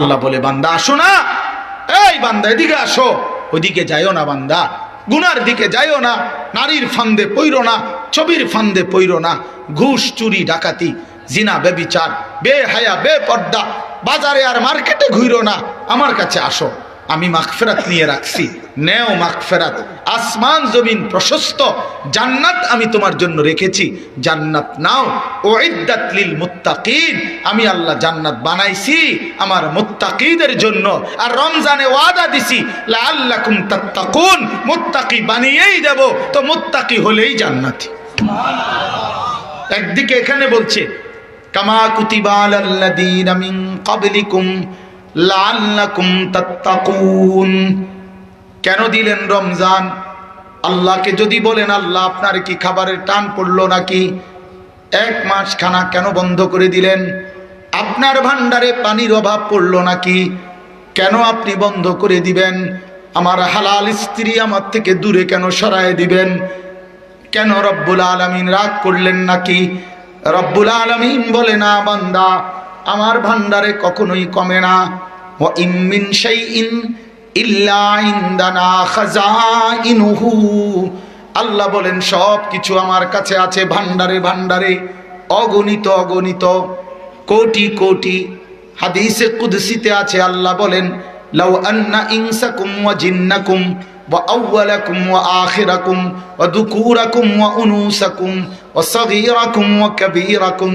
আল্লাহ বলে, বান্দা, আসো না। এই বান্দা, এদিকে আসো। ওদিকে যাইও না বান্দা। গুনার দিকে যাইও না। নারীর ফান্দে পইরো না, ছবির ফান্দে পইরো না। ঘুষ, চুরি, ডাকাতি, জিনা, বেবিচার বে হায়া বে পর্দা বাজারে আর মার্কেটে ঘুরো না। আমার কাছে আসো। আমি মাগফেরাত নিয়ে রাখছি। নেও মাগফেরাত। আসমান জমিন প্রশস্ত। জান্নাত আমি তোমার জন্য রেখেছি। জান্নাত নাও। ও লিল মুত্তাকিন। আমি আল্লাহ জান্নাত বানাইছি আমার মুত্তাকিদের জন্য। আর রমজানে ওয়াদা দিছি, লাআল্লাকুম তাত্তাকুন। মুত্তাকি বানিয়েই দেব, তো মুত্তাকি হলেই জান্নাতি। একদিকে এখানে বলছে, কামা কুতিবা আলাল্লাযীনা মিন ক্বাবলিকুম কেন দিলেন রমজান? আল্লাহকে যদি বলেন, আল্লাহ, আপনার কি খাবারের টান পড়ল নাকি? এক মাস খানা কেন বন্ধ করে দিলেন? আপনার ভান্ডারে পানির অভাব পড়ল নাকি? কেন আপনি বন্ধ করে দিবেন? আমার হালাল স্ত্রী আমার থেকে দূরে কেন সরায় দিবেন? কেন রব্বুল আলমিন রাগ করলেন নাকি? রব্বুল আলমিন বলে না বান্দা আমার ভান্ডারে কখনোই কমে না। ও ইমিন সেই ইন ইল্লা ইন্দানা খাজাইনুহু। আল্লাহ বলেন, সব কিছু আমার কাছে আছে ভান্ডারে ভান্ডারে অগণিত অগণিত, কোটি কোটি। হাদিসে কুদসিতে আছে, আল্লাহ বলেন, লাউ আন্না ইনসাকুম ওয়া জিন্নাকুম ওয়া আউওয়ালাকুম ওয়া আখিরাকুম ওয়া দুকুরাকুম ওয়া উনুসাকুম ওয়া সাগীরাকুম ওয়া কাবীরাকুম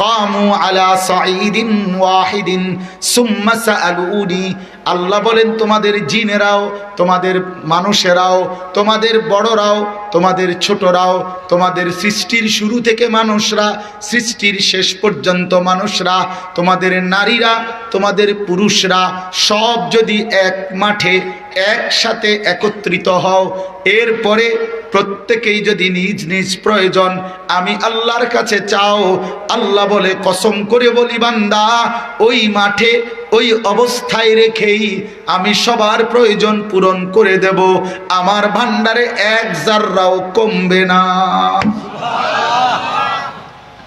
قاموا على صعيد واحد ثم سألوني আল্লাহ বলেন, তোমাদের জিনেরাও, তোমাদের মানুষেরাও, তোমাদের বড়রাও, তোমাদের ছোটরাও, তোমাদের সৃষ্টির শুরু থেকে মানুষরা, সৃষ্টির শেষ পর্যন্ত মানুষরা, তোমাদের নারীরা, তোমাদের পুরুষরা, সব যদি এক মাঠে একসাথে একত্রিত হও, এরপরে প্রত্যেকেই যদি নিজ নিজ প্রয়োজন, আমি আল্লাহর কাছে চাও, আল্লাহ বলে, কসম করে বলি বান্দা, ওই মাঠে ওই অবস্থায় রেখেই আমি সবার প্রয়োজন পূরণ করে দেব। আমার ভান্ডারে এক জাররাও কমবে না।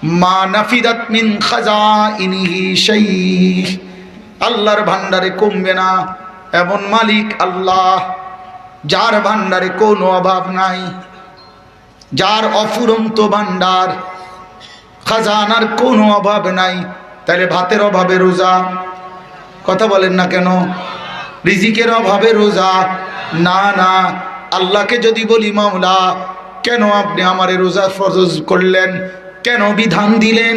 মা নাফিদাত মিন খাজাইনিহি শাই আল্লাহর ভান্ডারে কমবে না। এমন মালিক আল্লাহ যার ভান্ডারে কোনো অভাব নাই। যার অফুরন্ত ভান্ডার খাজানার কোনো অভাব নাই। তাহলে ভাতের অভাবে রোজা কথা বলেন না কেন? রিজিকের অভাবে রোজা। না না, আল্লাহকে যদি বলি মামলা কেন আপনি আমার রোজা ফরজ করলেন? কেন বিধান দিলেন?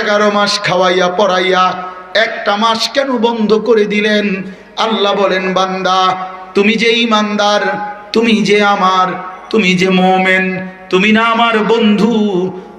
এগারো মাস খাওয়াইয়া, পড়াইয়া, একটা মাস কেন বন্ধ করে দিলেন? আল্লাহ বলেন, বান্দা, তুমি যে ইমানদার, তুমি যে আমার, তুমি যে মোমেন, তুমি না আমার বন্ধু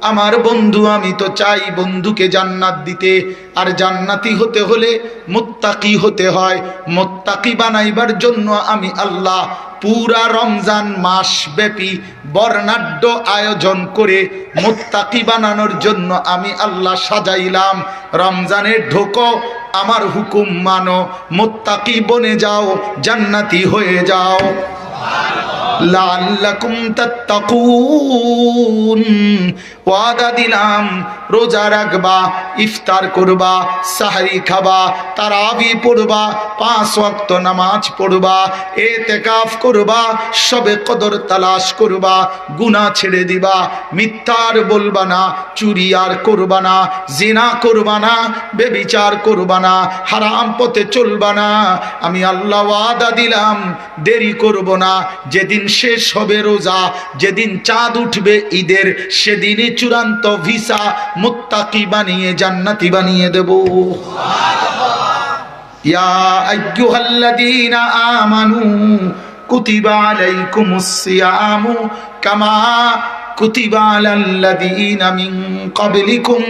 আমার বন্ধু, আমি তো চাই বন্ধুকে জান্নাত দিতে। আর জান্নাতি হতে হলে মোত্তাকি হতে হয়। মোত্তাকি বানাইবার জন্য আমি আল্লাহ পুরা রমজান মাস ব্যাপী বর্ণাঢ্য আয়োজন করে মোত্তাকি বানানোর জন্য আমি আল্লাহ সাজাইলাম। রমজানের ঢোকো, আমার হুকুম মানো, মোত্তাকি বনে যাও, জান্নাতি হয়ে যাও। লাল্লাকুম তাত্তাকুন। ওয়াদা দিলাম, রোজা রাখবা, ইফতার করবা, সাহারি খাবা, তারাবি পড়বা, পাঁচ ওয়াক্ত নামাজ পড়বা, এতেকাফ করবা, সবে কদর তালাশ করবা, গুনাহ ছেড়ে দিবা, মিথ্যার বলবা না, চুরি আর করবা না, জিনা করবা না, বেবিচার করবা না, হারাম পথে চলবা না। আমি আল্লাহ ওয়াদা দিলাম, দেরি করব না যেদিন শেষ হবে রোজা, যেদিন চাঁদ উঠবে ঈদের, সেদিনই চূড়ান্ত ভিসা মুত্তাকি বানিয়ে, জান্নাতি বানিয়ে দেব। আমানু, কুতিবা আলাইকুমুস কামা কুতিবা আলাল্লাযীনা মিন ক্বাবলিকুম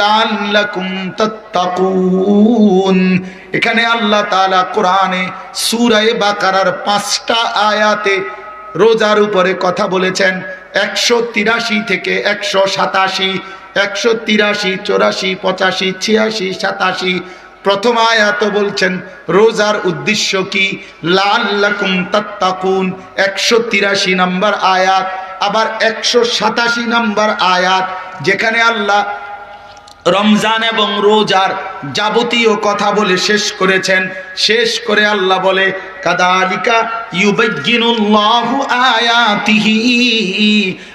লাআল্লাকুম তাত্তাকুন। এখানে আল্লাহ তাআলা কোরআনে সূরা বাকারার পাঁচটা আয়াতে রোজার উপরে কথা বলেছেন। একশো তিরাশি থেকে একশো সাতাশি, একশো তিরাশি, চৌরাশি, পঁচাশি, ছিয়াশি, সাতাশি। প্রথম আয়াত বলছেন, রোজার উদ্দেশ্য কি? লাল্লাকুম তাত্তাকুন। একশো তিরাশি নম্বর আয়াত আবার একশো সাতাশি নম্বর আয়াত, যেখানে আল্লাহ রমজান এবং রোজার যাবতীয় কথা বলে শেষ করেছেন। শেষ করে আল্লাহ বলে আয়াতিহি।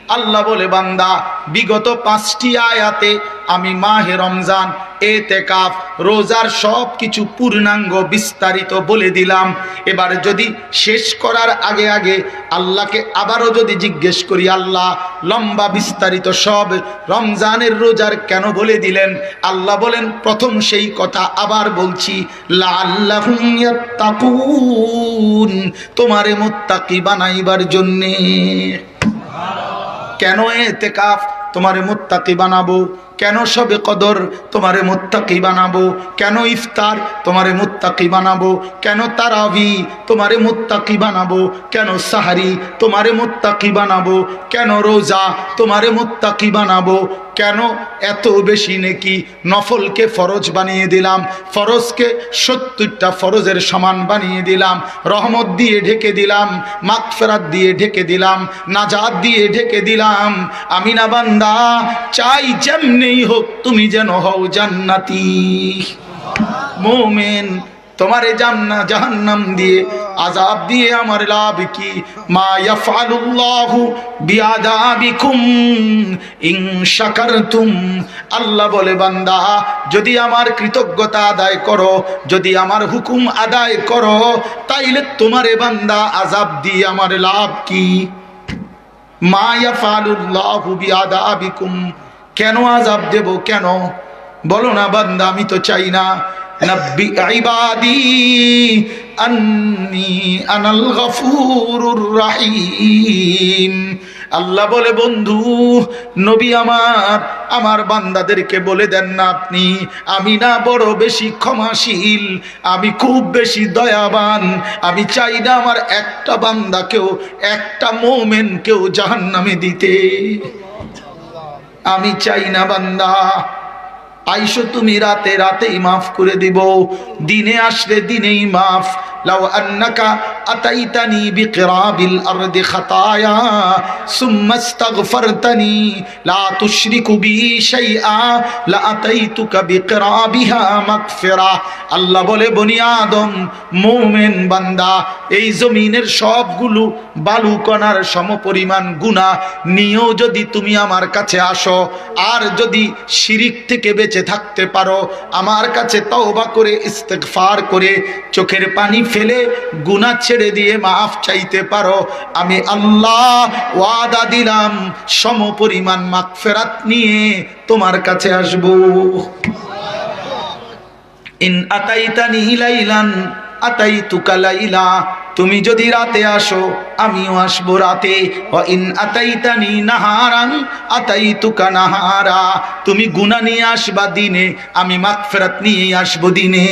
আল্লাহ বলে, বান্দা, বিগত পাঁচটি আয়াতে আমি মাহে রমজান, এতেকাফ, রোজার সব কিছু পূর্ণাঙ্গ বিস্তারিত বলে দিলাম। এবার যদি শেষ করার আগে আগে আল্লাহকে আবারও যদি জিজ্ঞেস করি, আল্লাহ লম্বা বিস্তারিত সব রমজানের রোজার কেন বলে দিলেন? আল্লাহ বলেন, প্রথম সেই কথা আবার বলছি তোমারে মুত্তাকি বানাইবার জন্যে। কেন এতেকাফ? তোমারে মোত্তাকি বানাবো? কেন সবে কদর তোমারে মুত্তাকি বানাবো? কেন ইফতার তোমারে মোত্তাকি বানাবো? কেন তারাবি তোমারে মোত্তাকি বানাবো? কেন সাহারি তোমারে মোত্তাকি বানাবো? কেন রোজা তোমারে মোত্তাকি বানাবো? কেন এত বেশি নেকি নফলকে ফরজ বানিয়ে দিলাম? ফরজকে সত্তরটা ফরজের সমান বানিয়ে দিলাম। রহমত দিয়ে ঢেকে দিলাম। মাগফেরাত দিয়ে ঢেকে দিলাম। নাজাদ দিয়ে ঢেকে দিলাম। আমি না বান্দা চাই যেমনি হোক তুমি যেন হও জান্নাতি। মোমেন, তোমারে জান্না জাহান্নাম দিয়ে আজাব দিয়ে আমার লাভ কি? মা ইয়াফআলুল্লাহু আল্লাহ বলে, বান্দা, যদি আমার কৃতজ্ঞতা আদায় করো, যদি আমার হুকুম আদায় করো, তাইলে তোমারে বান্দা আজাব দিয়ে আমার লাভ কি? কেন আজাব দেব কেন? বলো না বান্দা আমি তো চাই না। আনাল গফুরুর রাহিম। আল্লাহ বলে, বন্ধু, নবী আমার আমার বান্দাদেরকে বলে দেন না আপনি। আমি না বড় বেশি ক্ষমাশীল, আমি খুব বেশি দয়াবান। আমি চাই না আমার একটা বান্দাকেও, একটা মোমেনকেও জাহান্নামে দিতে। আমি চাই না বান্দা, আইসো তুমি রাতে রাতেই মাফ করে দিব। দিনে আসলে দিনেই মাফ। লাউ আন্নাকা আতাইতানি বিকরাবিল আরদি খাতায়া, সুম্মা ইস্তাগফারতানি, লা তুশরিকু বি শাইআ, লা আতাইতুকা বিকরাবিহা মাগফিরা। আল্লাহ বলে, বনি আদম, মুমিন বান্দা, এই জমিনের সবগুলো বালু কণার সমপরিমাণ গুনাহ নিয়েও যদি তুমি আমার কাছে আসো, আর যদি শিরিক থেকে বেঁচে থাকতে পারো, আমার কাছে তওবা করে, ইস্তেগফার করে, চোখের পানি ফেলে, গুনাহ ছেড়ে দিয়ে মাফ চাইতে পারো। আমি আল্লাহ ওয়াদা দিলাম সমপরিমাণ মাগফিরাত নিয়ে তোমার কাছে আসব। ইন আতাইতানি লাইলান আতাই তুকালাইলা তুমি যদি রাতে আসো, আমিও আসব রাতে। ও ইন আতাইতানি নাহারান আতাই তুকা নাহারা, তুমি গুনাহ নিয়ে আসবা দিনে, আমি মাগফিরাত নিয়ে আসব দিনে।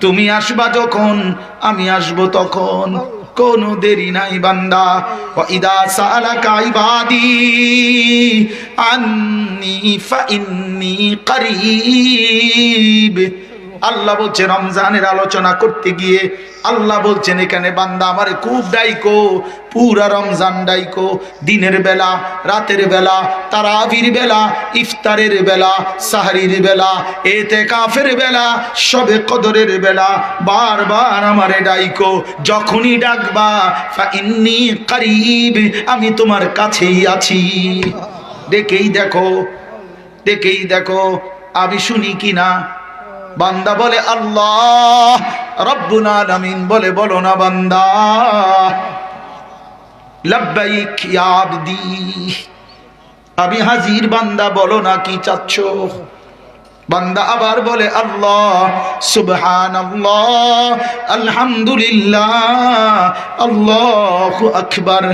তুমি আসবা যখন, আমি আসব তখন। কোনো দেরি নাই বান্দা। ইদা সালাকা ইবাদি, আন্নি ফা ইন্নি করিব। আল্লাহ বলছে, রমজানের আলোচনা করতে গিয়ে আল্লাহ বলছেন, এখানে বান্দা আমার খুব ডাইকো, পুরা রমজান ডাইকো। দিনের বেলা, রাতের বেলা, তারাবির বেলা, ইফতারের বেলা, সাহারির বেলা, এতে কাফের বেলা, সবে কদরের বেলা, বারবার আমারে ডাইকো, যখনই ডাকবা ইন্নি করিব, আমি তোমার কাছেই আছি। ডেকেই দেখো ডেকেই দেখো, আমি শুনি কি না বান্দা বলে, আল্লাহ, রব্বুল আলামিন বলে, বলো না বান্দা, লব্বাইক ইয়া আবদি, আমি হাজির বান্দা, বলো না কি চাচ্ছ? বান্দা আবার বলে, আল্লাহ সুবহান আল্লাহ আলহামদুলিল্লাহ, আল্লাহু আকবার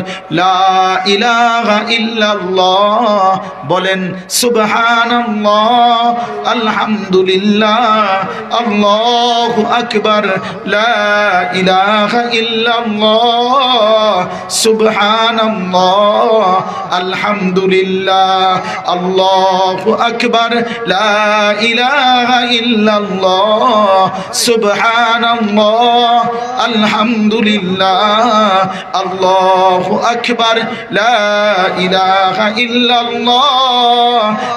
বলেন সুবহান আল্লাহ আলহামদুলিল্লাহ, আল্লাহু আকবার ইল্লাল্লাহ সুবহান আল্লাহ আলহামদুলিল্লাহ, আল্লাহু আকবার, লা ইলাহা ইল্লাল্লাহ সুবহানাল্লাহ। আলহামদুলিল্লাহ। আল্লাহু আকবার।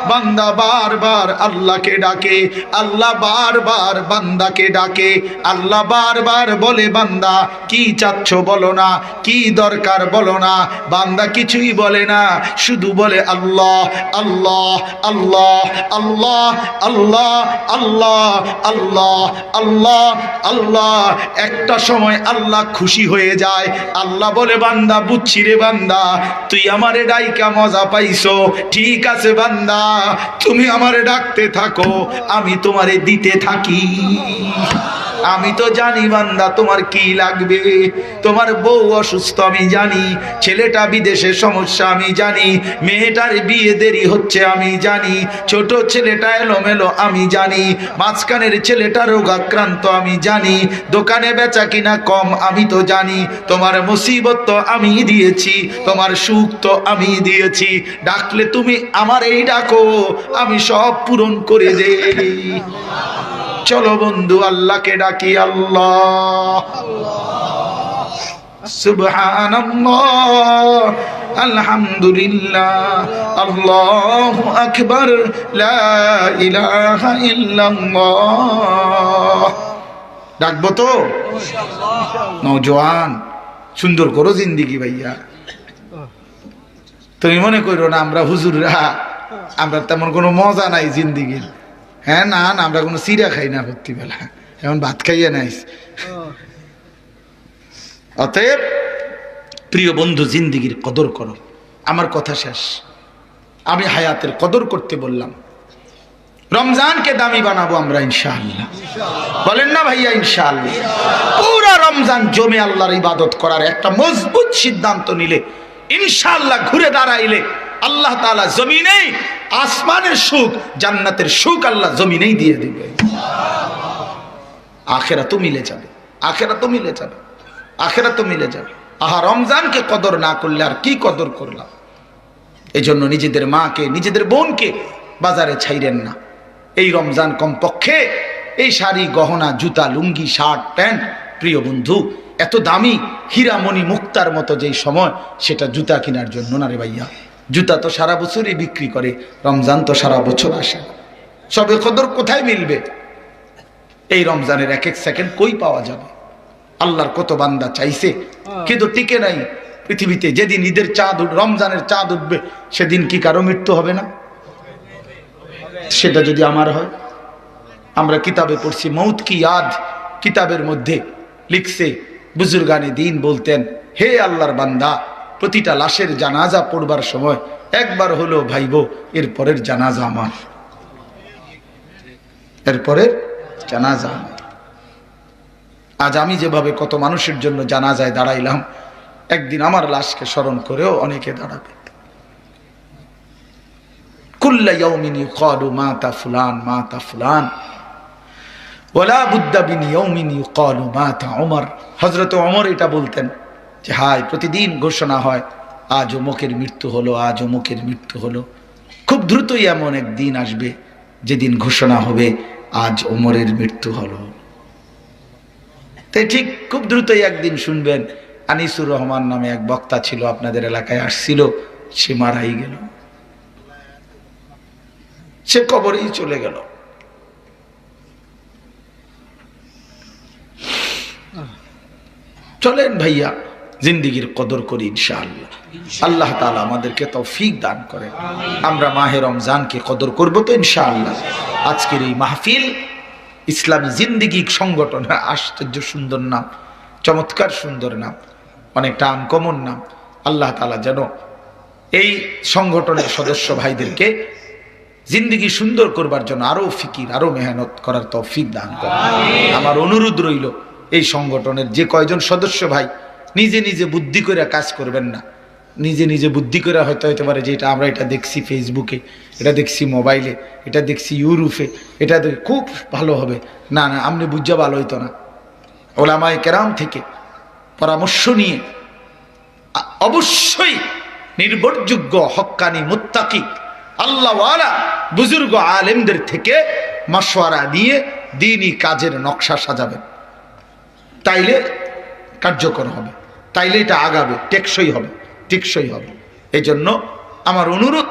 বান্দা বারবার আল্লাহকে ডাকে, আল্লাহ বারবার বান্দাকে ডাকে, আল্লাহ বারবার বলে, বান্দা, কি চাচ্ছ বলো না, কি দরকার বলো না। বান্দা কিছুই বলে না, শুধু বলে, আল্লাহ আল্লাহ আল্লাহ আল্লাহ আল্লাহ আল্লাহ আল্লাহ আল্লাহ আল্লাহ। একটা আল্লাহ খুশি হয়ে যায়। আল্লাহ বলে, বান্দা, বুঝছি রে বান্দা, তুই আমারে ডাইকা মজা পাইছো। ঠিক আছে বান্দা, তুমি আমারে ডাকতে থাকো, আমি তোমারে দিতে থাকি। আমি তো জানি বান্দা, তোমার কি লাগবে? তোমার বউ অসুস্থ, আমি জানি। ছেলেটা বিদেশে, সমস্যা আমি জানি। মেয়েটার বিয়ে দেরি হচ্ছে, আমি জানি। ছোট ছেলেটা এলোমেলো, আমি জানি। মাঝখানের ছেলেটা রোগাক্রান্ত, আমি জানি। দোকানে বেচা কিনা কম, আমি তো জানি। তোমার মুসিবত তো আমি দিয়েছি, তোমার সুখ তো আমি দিয়েছি। ডাকলে তুমি আমার এই ডাকো, আমি সব পূরণ করে দেই। চলো বন্ধু, আল্লাহকে ডাকি আল্লাহ। সুবহানাল্লাহ, আলহামদুলিল্লাহ, আল্লাহু আকবার, লা ডাকবো তো? নওজোয়ান, সুন্দর করো জিন্দিগি ভাইয়া। তুমি মনে করো না, আমরা হুজুররা, আমরা তেমন কোনো মজা নাই জিন্দিগির। হ্যাঁ না না, আমরা কোনো চিরা খাই না ভর্তিবেলা এখন ভাত খাইয়ে নাইস অতএব, প্রিয় বন্ধু, জিন্দিগির কদর করো। আমার কথা শেষ। আমি হায়াতের কদর করতে বললাম। রমজানকে দামি বানাবো আমরা, ইনশাআল্লাহ। বলেন না ভাইয়া, ইনশাআল্লাহ। পুরা রমজান জমে আল্লাহর ইবাদত করার একটা মজবুত সিদ্ধান্ত নিলে, ইনশাআল্লাহ ঘুরে দাঁড়াইলে, আল্লাহ তাআলা জমিনেই আসমানের সুখ, জান্নাতের সুখ আল্লাহ জমিনেই দিয়ে দিবে। আখেরা তো মিলে যাবে আখেরা তো মিলে যাবে আখেরা তো মিলে যাবে। আহা, রমজানকে কদর না করলে আর কি কদর করলাম? এই জন্য নিজেদের মাকে, নিজেদের বোনকে বাজারে ছাইরেন না। এই রমজান কমপক্ষে এই শাড়ি, গহনা, জুতা, লুঙ্গি, শার্ট, প্যান্ট, প্রিয় বন্ধু, এত দামি হীরামণি মুক্তার মতো যেই সময়, সেটা জুতা কেনার জন্য না রে ভাইয়া? জুতা তো সারা বছরই বিক্রি করে রমজান তো সারা বছর আসে। সবে কদর কোথায় মিলবে? এই রমজানের এক এক সেকেন্ড কই পাওয়া যাবে? আল্লাহর কত বান্দা চাইছে? কিন্তু টিকে নাই। পৃথিবীতে যেদিন ঈদের চাঁদ উঠ রমজানের চাঁদ উঠবে সেদিন কি কারও মৃত্যু হবে না? সেটা যদি আমার হয়। আমরা কিতাবে পড়ছি মৌত কি ইয়াদ? কিতাবের মধ্যে লিখছে বুজুর্গানে দিন বলতেন হে আল্লাহর বান্দা প্রতিটা লাশের জানাজা পড়বার সময় একবার হলো, ভাইব এরপরের জানাজা আমার। এরপরের জানাজা আমার। আজ আমি যেভাবে কত মানুষের জন্য জানাজায় দাঁড়াইলাম, একদিন আমার লাশকে স্মরণ করেও অনেকে দাঁড়াবে। কুল্লা ইয়াউমিন ইউকালু মাতা ফুলান, মাতা ওলা ওমর হযরত ওমর এটা বলতেন যে হাই প্রতিদিন ঘোষণা হয় আজ অমুকের মৃত্যু হলো আজ অমুকের মৃত্যু হলো। খুব দ্রুতই এমন একদিন আসবে, যেদিন ঘোষণা হবে, আজ ওমরের মৃত্যু হলো। তাই ঠিক খুব দ্রুতই একদিন শুনবেন, আনিসুর রহমান নামে এক বক্তা ছিল, আপনাদের এলাকায় আসছিল, সে মারাই গেল। সে কবরেই চলে গেল। চলেন ভাইয়া। জিন্দিগির কদর করি ইনশাআল্লাহ। আল্লাহ তালা আমাদেরকে তৌফিক দান করেন। আমরা মাহে রমজানকে কদর করব তো ইনশাআল্লাহ। আজকের এই মাহফিল ইসলামী জিন্দিগি সংগঠন, আশ্চর্য সুন্দর নাম, চমৎকার সুন্দর নাম, অনেকটা আনকমন নাম। আল্লাহ তালা যেন এই সংগঠনের সদস্য ভাইদেরকে জিন্দিগি সুন্দর করবার জন্য আরও ফিকির, আরও মেহনত করার তৌফিক দান করে আমার অনুরোধ রইল, এই সংগঠনের যে কয়জন সদস্য ভাই নিজে নিজে বুদ্ধি করে কাজ করবেন না। নিজে নিজে বুদ্ধি করে হয়তো হতে পারে যে এটা আমরা এটা দেখছি ফেসবুকে এটা দেখছি মোবাইলে এটা দেখছি ইউরোপে এটা খুব ভালো হবে। না না আপনি বুঝা ভালো হইতো না। ওলামায় কেরাম থেকে পরামর্শ নিয়ে অবশ্যই নির্ভরযোগ্য, হক্কানি মুত্তাকি আল্লাহওয়ালা বুজুর্গ আলেমদের থেকে মশওয়ারা নিয়ে দিনই কাজের নকশা সাজাবেন। তাইলে কার্যকর হবে। তাইলে এটা আগাবে, টেকসই হবে টেকসই হবে। এই জন্য আমার অনুরোধ,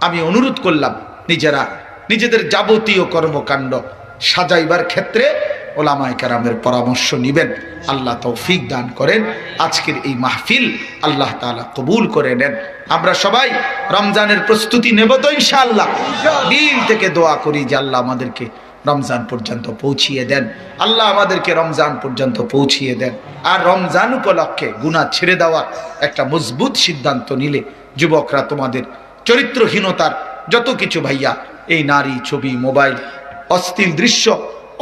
আমি অনুরোধ করলাম নিজেরা নিজেদের যাবতীয় কর্মকাণ্ড সাজাইবার ক্ষেত্রে ওলামায় কেরামের পরামর্শ নিবেন। আল্লাহ তৌফিক দান করেন। আজকের এই মাহফিল আল্লাহ তাআলা কবুল করে নেন। আমরা সবাই রমজানের প্রস্তুতি নেব তো ইনশাআল্লাহ। দিল থেকে দোয়া করি যে আল্লাহ আমাদেরকে রমজান পর্যন্ত পৌঁছিয়ে দেন। আল্লাহ আমাদেরকে রমজান পর্যন্ত পৌঁছিয়ে দেন। আর রমজান উপলক্ষে গুনাহ ছেড়ে দেওয়ার একটা মজবুত সিদ্ধান্ত নিলে যুবকরা তোমাদের চরিত্রহীনতার যত কিছু ভাইয়া, এই নারী, ছবি, মোবাইল, অস্থির দৃশ্য,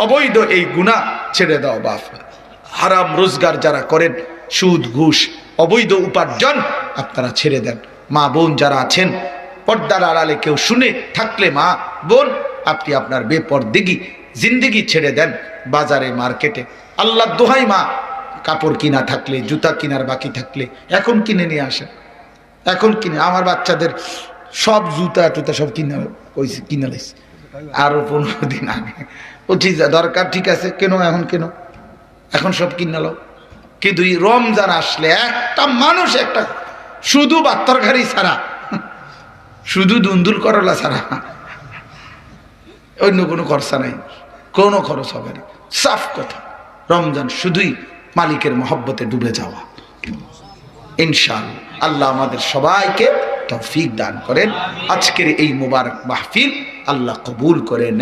অবৈধ এই গুণা ছেড়ে দাও বাপ হারাম রোজগার যারা করেন, সুদ, ঘুষ, অবৈধ উপার্জন আপনারা ছেড়ে দেন। মা বোন যারা আছেন, পর্দার আড়ালে কেউ শুনে থাকলে মা বোন আপনি আপনার বেপর বেপরদিগি জিন্দিগি ছেড়ে দেন বাজারে, মার্কেটে। আল্লাহ দোহাই মা, কাপড় কিনা থাকলে, জুতা কিনার বাকি থাকলে, এখন কিনে নিয়ে আসেন। এখন কিনে, আমার বাচ্চাদের সব জুতা টুতা সব কিনে ওই কিনে লাইছে। আরও পনেরো দিন আগে। বলছি, যা, দরকার, ঠিক আছে, কেন, এখন কেন? এখন সব কিনে লো কিন্তু এই রমজান আসলে একটা মানুষ, একটা শুধু বাত্তরঘারি ছাড়া, শুধু দুন্দুল করলা ছাড়া। অন্য কোনো খরচা নাই। কোনো খরচ হবে না। সাফ কথা। রমজান শুধুই মালিকের মহব্বতে ডুবে যাওয়া। ইনশাল আল্লাহ আমাদের সবাইকে তৌফিক দান করেন। আজকের এই মুবারক মাহফিল আল্লাহ কবুল করে নেন।